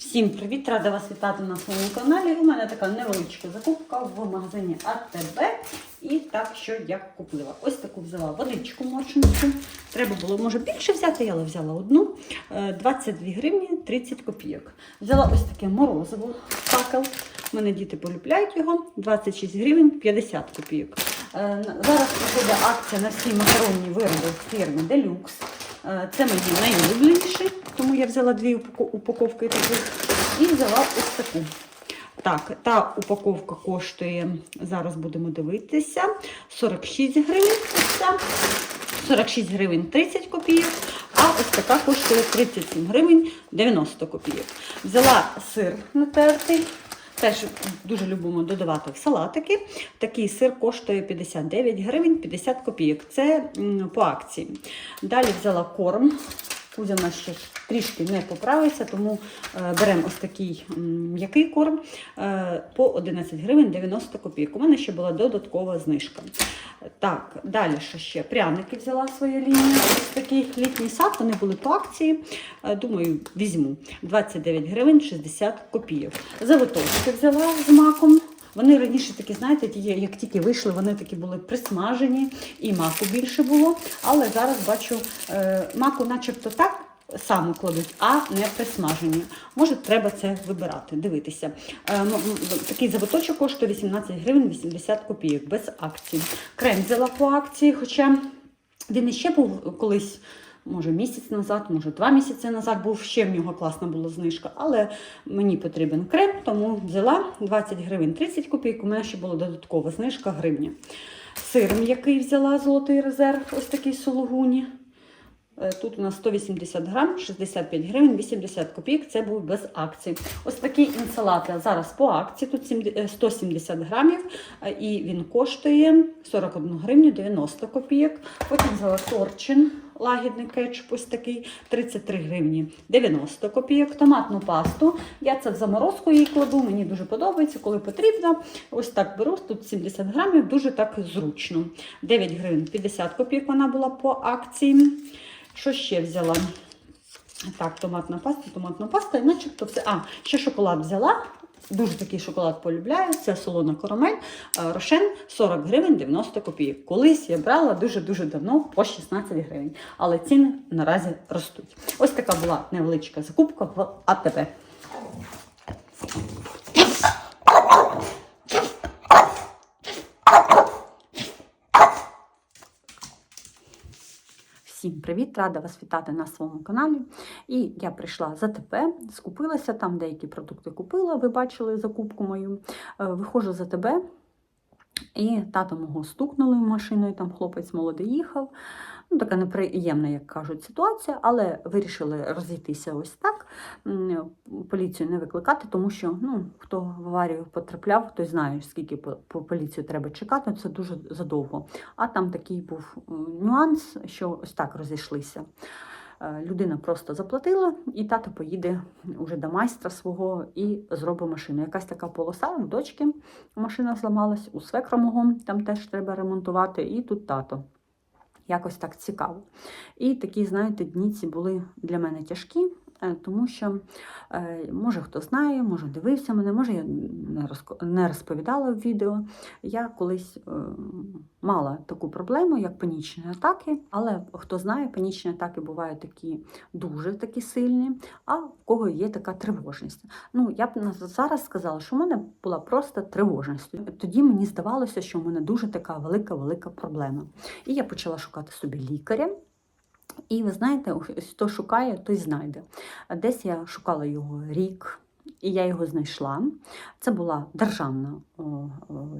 Всім привіт! Рада вас вітати на своєму каналі. У мене така невеличка закупка в магазині АТБ. І так, що я купила. Ось таку взяла водичку моршинську. Треба було, може, більше взяти, але взяла одну. Е, 22 гривні 30 копійок. Взяла ось таке морозиво факел. У мене діти полюбляють його. 26 гривень 50 копійок. Е, Зараз проходить акція на всі макаронні вироби фірми Deluxe. Е, Це мої найулюбленіші, тому я взяла дві упаковки таких і взяла ось таку. Так, та упаковка коштує, зараз будемо дивитися, 46 гривень. Ось ця. 46 гривень 30 копійок, а ось така коштує 37 гривень 90 копійок. Взяла сир натертий. Теж дуже любимо додавати в салатики. Такий сир коштує 59 гривень 50 копійок. Це по акції. Далі взяла корм. Кузя в нас ще трішки не поправився, тому е, беремо ось такий м'який корм е, по 11 гривень 90 копійок. У мене ще була додаткова знижка. Так, далі ще? Пряники взяла своя лінія. Ось такий літній сад, вони були по акції. Е, Думаю, візьму 29 гривень 60 копійок. Завиточки взяла з маком. Вони раніше такі, знаєте, ті, як тільки вийшли, вони такі були присмажені, і маку більше було. Але зараз бачу, е, маку начебто так само кладуть, а не присмажені. Може, треба це вибирати, дивитися. Е, Такий завиточок коштує 18 гривень 80 копійок без акції. Крем взяла по акції, хоча він іще був колись. Може, місяць назад, може, два місяці назад був ще в нього класна була знижка, але мені потрібен крем, тому взяла 20 гривень 30 копійок. У мене ще була додаткова знижка гривня. Сир м'який взяла золотий резерв, ось такий сологуні. Е, Тут у нас 180 грам, 65 гривень, 80 копійок. Це був без акції. Ось такий інсалат зараз по акції. Тут 70 е, 170 грамів, е, і він коштує 41 гривню 90 копійок. Потім взяла торчин, лагідний кетчуп, ось такий 33 гривні 90 копійок. Томатну пасту. Я це в заморозку її кладу. Мені дуже подобається, коли потрібно. Ось так беру. Тут 70 грамів, дуже так зручно. 9 гривень 50 копійок вона була по акції. Що ще взяла? Так, томатна паста, томатна паста, і начебто все. А, ще шоколад взяла. Дуже такий шоколад полюбляю. Це солона карамель. Е, Рошен 40 гривень 90 копійок. Колись я брала дуже-дуже давно по 16 гривень. Але ціни наразі ростуть. Ось така була невеличка закупка в АТБ. Всім привіт! Рада вас вітати на своєму каналі. І я прийшла за ТП, скупилася, там деякі продукти купила, ви бачили закупку мою. Е, Виходжу за тебе, і тато мого стукнули машиною, там хлопець молодий їхав. Ну, така неприємна, як кажуть, ситуація, але вирішили розійтися ось так. Поліцію не викликати, тому що ну, хто в аварію потрапляв, той знає, скільки по, по поліцію треба чекати, це дуже задовго. А там такий був е, нюанс, що ось так розійшлися. Е, Людина просто заплатила, і тато поїде уже до майстра свого і зробить машину. Якась така полоса у дочки машина зламалась, у свекра мого там теж треба ремонтувати, і тут тато. Якось так цікаво. І такі, знаєте, дні ці були для мене тяжкі, тому що, е, може, хто знає, може, дивився мене, може, я не розповідала в відео. Я колись е, мала таку проблему, як панічні атаки, але хто знає, панічні атаки бувають такі дуже такі сильні, а в кого є така тривожність. Ну, я б зараз сказала, що в мене була просто тривожність. Тоді мені здавалося, що в мене дуже така велика-велика проблема. І я почала шукати собі лікаря. І ви знаєте, хто шукає, той знайде. Десь я шукала його рік, і я його знайшла. Це була державна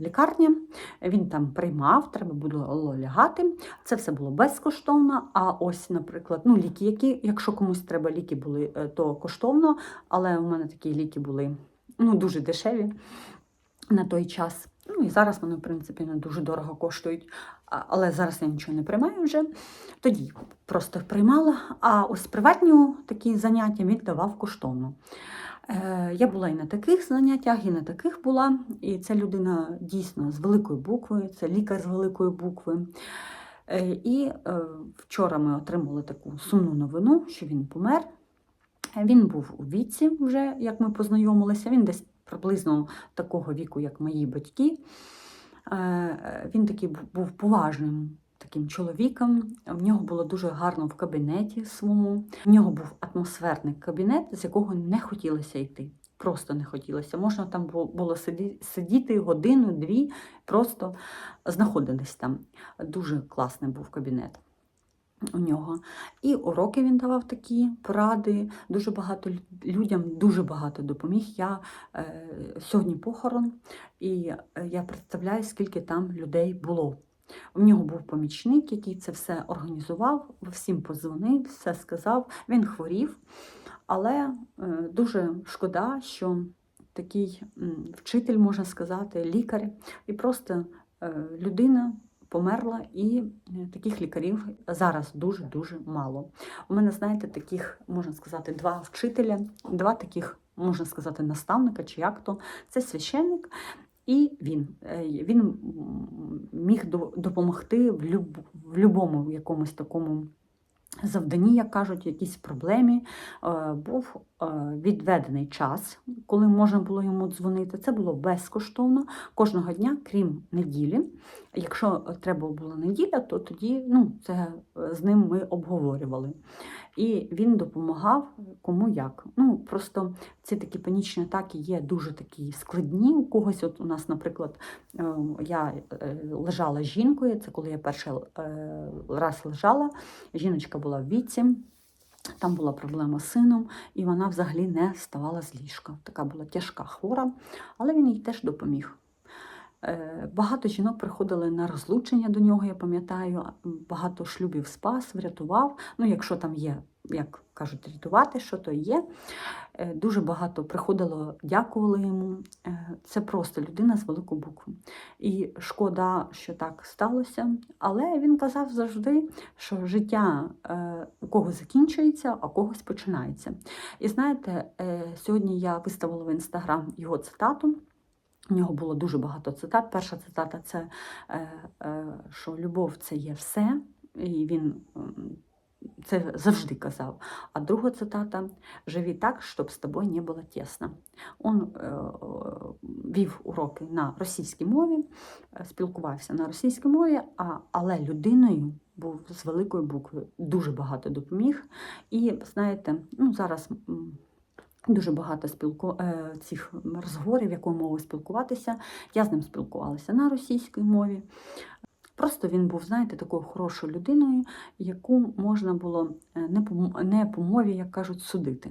лікарня. Він там приймав, треба було лягати. Це все було безкоштовно. А ось, наприклад, ну, ліки, які, якщо комусь треба ліки були, е, то коштовно, але у мене такі ліки були ну, дуже дешеві на той час. Ну і зараз вони, в принципі, не дуже дорого коштують. Але зараз я нічого не приймаю вже. Тоді просто приймала. А ось приватні такі заняття він давав коштовно. Е, Я була і на таких заняттях, і на таких була. І ця людина дійсно з великої букви, це лікар з великої букви. Е, І е, вчора ми отримали таку сумну новину, що він помер. Він був у віці, вже як ми познайомилися. Він десь приблизно такого віку, як мої батьки. Е, Він такий бу- був поважним таким чоловіком. В нього було дуже гарно в кабінеті своєму. В нього був атмосферний кабінет, з якого не хотілося йти. Просто не хотілося. Можна там було сидіти годину, дві, просто знаходились там. Дуже класний був кабінет у нього. І уроки він давав такі поради. Дуже багато людям дуже багато допоміг. Я е, сьогодні похорон, і е, я представляю, скільки там людей було. У нього був помічник, який це все організував, всім позвонив, все сказав. Він хворів, але е, дуже шкода, що такий вчитель, можна сказати, лікар, і просто е, людина померла, і е, таких лікарів зараз дуже-дуже мало. У мене, знаєте, таких, можна сказати, два вчителя, два таких, можна сказати, наставника чи як то. Це священник. І він, Е, він міг до- допомогти в любому якомусь такому завданні, як кажуть, якійсь проблемі. Е, Був е, відведений час, коли можна було йому дзвонити. Це було безкоштовно кожного дня, крім неділі. Якщо треба була неділя, то тоді ну, це е, з ним ми обговорювали. І він допомагав кому як. Ну, просто ці такі панічні атаки є дуже такі складні у когось. От у нас, наприклад, е, я е, лежала з жінкою, це коли я перший е, раз лежала, жіночка була в віці. Там була проблема з сином, і вона взагалі не вставала з ліжка. Така була тяжка хвора, але він їй теж допоміг. Багато жінок приходили на розлучення до нього, я пам'ятаю, багато шлюбів спас, врятував. Ну, якщо там є, як кажуть, рятувати, що то є. Е, Дуже багато приходило, дякували йому. Е, Це просто людина з великої букви. І шкода, що так сталося. Але він казав завжди, що життя е, у когось закінчується, а у когось починається. І знаєте, сьогодні я виставила в інстаграм його цитату. У нього було дуже багато цитат. Перша цитата це що любов це є все, і він це завжди казав. А друга цитата живі так, щоб з тобою не було тісно. Он е, вів уроки на російській мові, е, спілкувався на російській мові, але людиною був з великої букви, дуже багато допоміг. І знаєте, ну зараз. Дуже багато спілку... е, цих розговорів, якою мовою спілкуватися. Я з ним спілкувалася на російській мові. Просто він був, знаєте, такою хорошою людиною, яку можна було е, не по, не по мові, як кажуть, судити.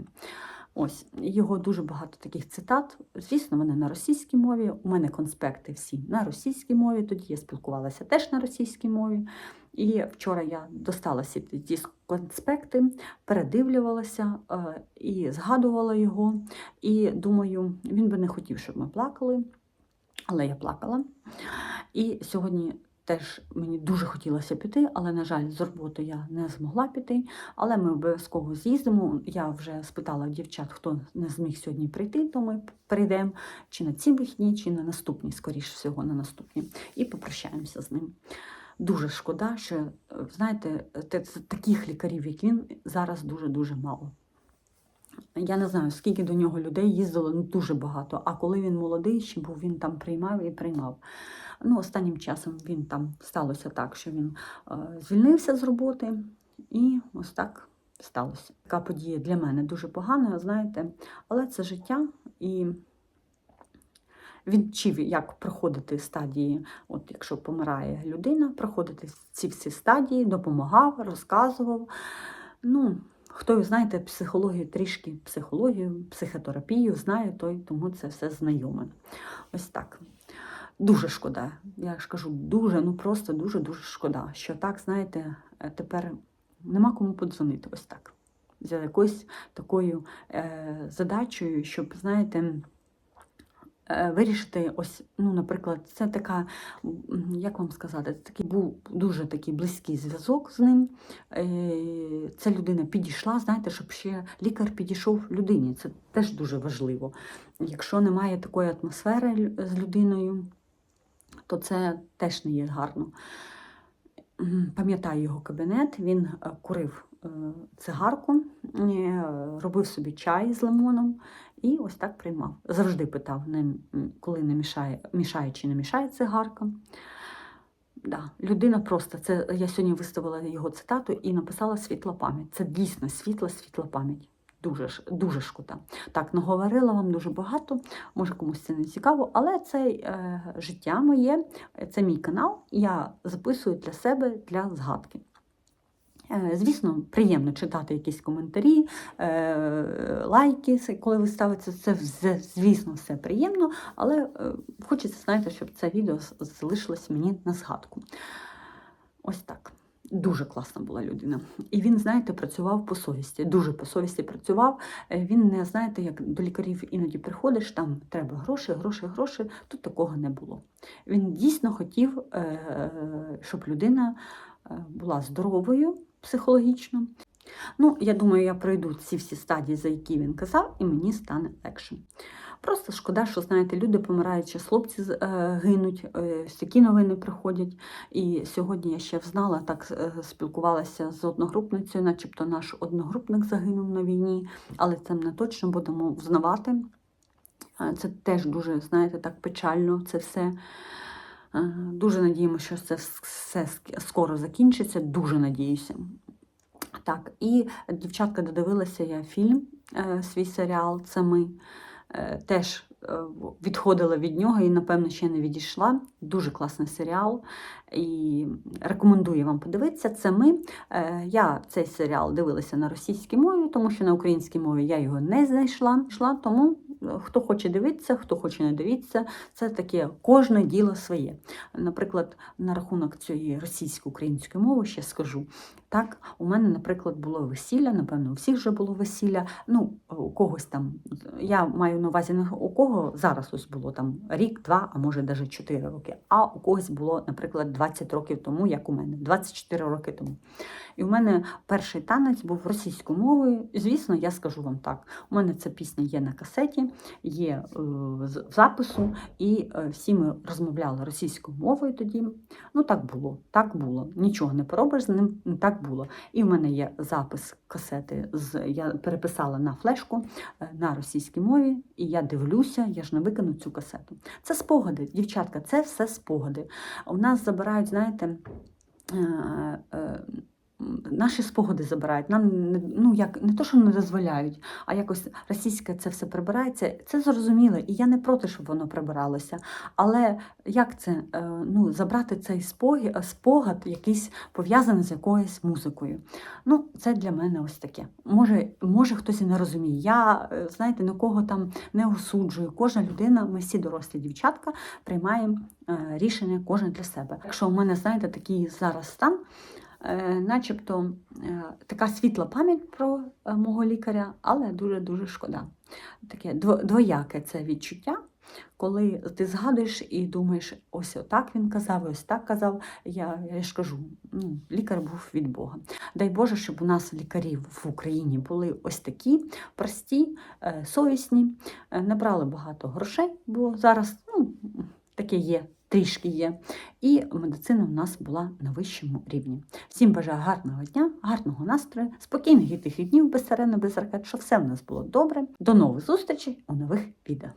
Ось його дуже багато таких цитат. Звісно, вони на російській мові. У мене конспекти всі на російській мові. Тоді я спілкувалася теж на російській мові. І вчора я достала всі ті ті конспекти, передивлювалася е, і згадувала його. І думаю, він би не хотів, щоб ми плакали, але я плакала. І сьогодні теж мені дуже хотілося піти, але, на жаль, з роботи я не змогла піти. Але ми обов'язково з'їздимо. Я вже спитала дівчат, хто не зміг сьогодні прийти, то ми прийдемо чи на ці вихідні, чи на наступні, скоріш всього, на наступні, і попрощаємося з ним. Дуже шкода, що знаєте, таких лікарів, як він, зараз дуже-дуже мало. Я не знаю, скільки до нього людей їздило, ну дуже багато. А коли він молодий, ще був, він там приймав і приймав. Ну, останнім часом він там сталося так, що він е, звільнився з роботи, і ось так сталося. Така подія для мене дуже погана, знаєте, але це життя і. Він вчив, як проходити стадії, от якщо помирає людина, проходити ці всі стадії, допомагав, розказував. Ну, хто знаєте, психологію, трішки психологію, психотерапію знає, той тому це все знайоме. Ось так. Дуже шкода. Я ж кажу, дуже, ну просто дуже-дуже шкода, що так, знаєте, е, тепер нема кому подзвонити. Ось так. За якоюсь такою е, задачею, щоб, знаєте, е, вирішити ось, ну, наприклад, це така, як вам сказати, це такий був дуже такий близький зв'язок з ним. Е, Ця людина підійшла, знаєте, щоб ще лікар підійшов людині. Це теж дуже важливо. Якщо немає такої атмосфери з людиною, то це теж не є гарно. Пам'ятаю його кабінет, він е, курив е, цигарку, е, робив собі чай з лимоном і ось так приймав. Завжди питав, коли не мішає, мішає чи не мішає цигарка. Да, людина просто, це я сьогодні виставила його цитату і написала світла пам'ять. Це дійсно світла, світла пам'ять. Дуже дуже шкода. Так, наговорила вам дуже багато, може комусь це не цікаво, але це е, життя моє, це мій канал. Я записую для себе для згадки. Е, Звісно, приємно читати якісь коментарі, е, лайки, коли ви ставите це, звісно, все приємно, але е, хочеться, знаєте, щоб це відео залишилось мені на згадку. Ось так. Дуже класна була людина. І він, знаєте, працював по совісті, дуже по совісті працював. Е, Він не знаєте, як до лікарів іноді приходиш, там треба гроші, гроші, гроші. Тут такого не було. Він дійсно хотів, е, щоб людина е, була здоровою психологічно. Ну, я думаю, я пройду ці всі стадії, за які він казав, і мені стане легше. Просто шкода, що знаєте, люди помирають, чи хлопці е, гинуть, е, такі новини приходять. І сьогодні я ще взнала, так е, спілкувалася з одногрупницею, начебто наш одногрупник загинув на війні, але це не точно будемо взнавати. Е, Це теж дуже, знаєте, так печально це все. Е, Дуже надіємося, що це все скоро закінчиться. Дуже надіюся. Так, і дівчатка додивилася я фільм, е, свій серіал Це ми. Е, Теж е, відходила від нього і, напевно, ще не відійшла. Дуже класний серіал. І рекомендую вам подивитися. Це ми. Е, Я цей серіал дивилася на російській мові, тому що на українській мові я його не знайшла. Йшла, Тому хто хоче дивитися, хто хоче не дивитися, це таке кожне діло своє. Наприклад, на рахунок цієї російсько-української мови ще скажу. Так, у мене, наприклад, було весілля, напевно, у всіх вже було весілля. Ну, у когось там, я маю на увазі у кого зараз ось було там рік, два, а може навіть чотири роки. А у когось було, наприклад, 20 років тому, як у мене, 24 роки тому. І у мене перший танець був російською мовою. Звісно, я скажу вам так: у мене ця пісня є на касеті, є е, в запису, і е, всі ми розмовляли російською мовою тоді. Ну, так було, так було. Нічого не поробиш з ним, так було. І в мене є запис касети, з, я переписала на флешку е, на російській мові, і я дивлюся, я ж не викину цю касету. Це спогади, дівчатка, це все спогади. У нас забирають, знаєте, е, е, Наші спогади забирають. Нам не- ну як не то, що не дозволяють, а якось російське це все прибирається. Це зрозуміло, і я не проти, щоб воно прибиралося. Але як це е, ну, забрати цей споги- спогад, якийсь пов'язаний з якоюсь музикою? Ну, це для мене ось таке. Може, може хтось і не розуміє. Я, е, знаєте, нікого там не осуджую. Кожна людина, ми всі дорослі дівчатка, приймаємо е, рішення кожен для себе. Якщо у мене, знаєте, такий зараз стан, е, начебто е, така світла пам'ять про е, мого лікаря, але дуже-дуже шкода. Таке дво- двояке це відчуття. Коли ти згадуєш і думаєш, ось так він казав, ось так казав, я, я ж кажу, ну, лікар був від Бога. Дай Боже, щоб у нас лікарів в Україні були ось такі прості, е, совісні, е, не брали багато грошей, бо зараз ну, таке є, трішки є. І медицина у нас була на вищому рівні. Всім бажаю гарного дня, гарного настрою, спокійних і тихих днів без сирени, без ракет, щоб все в нас було добре. До нових зустрічей у нових відео.